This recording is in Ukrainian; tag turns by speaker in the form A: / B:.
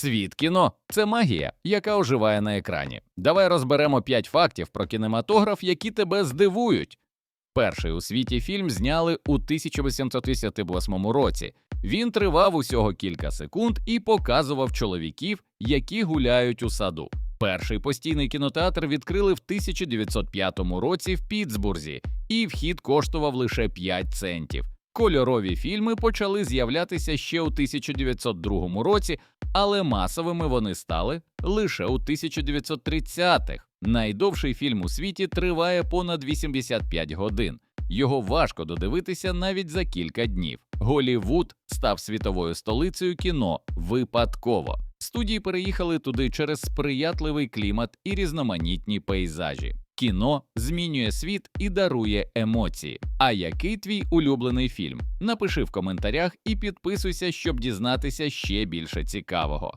A: Світ кіно це магія, яка оживає на екрані. Давай розберемо 5 фактів про кінематограф, які тебе здивують. Перший у світі фільм зняли у 1858 році. Він тривав усього кілька секунд і показував чоловіків, які гуляють у саду. Перший постійний кінотеатр відкрили в 1905 році в Пітсбурзі, і вхід коштував лише 5 центів. Кольорові фільми почали з'являтися ще у 1902 році, але масовими вони стали лише у 1930-х. Найдовший фільм у світі триває понад 85 годин. Його важко додивитися навіть за кілька днів. Голівуд став світовою столицею кіно випадково. Студії переїхали туди через сприятливий клімат і різноманітні пейзажі. Кіно змінює світ і дарує емоції. А який твій улюблений фільм? Напиши в коментарях і підписуйся, щоб дізнатися ще більше цікавого.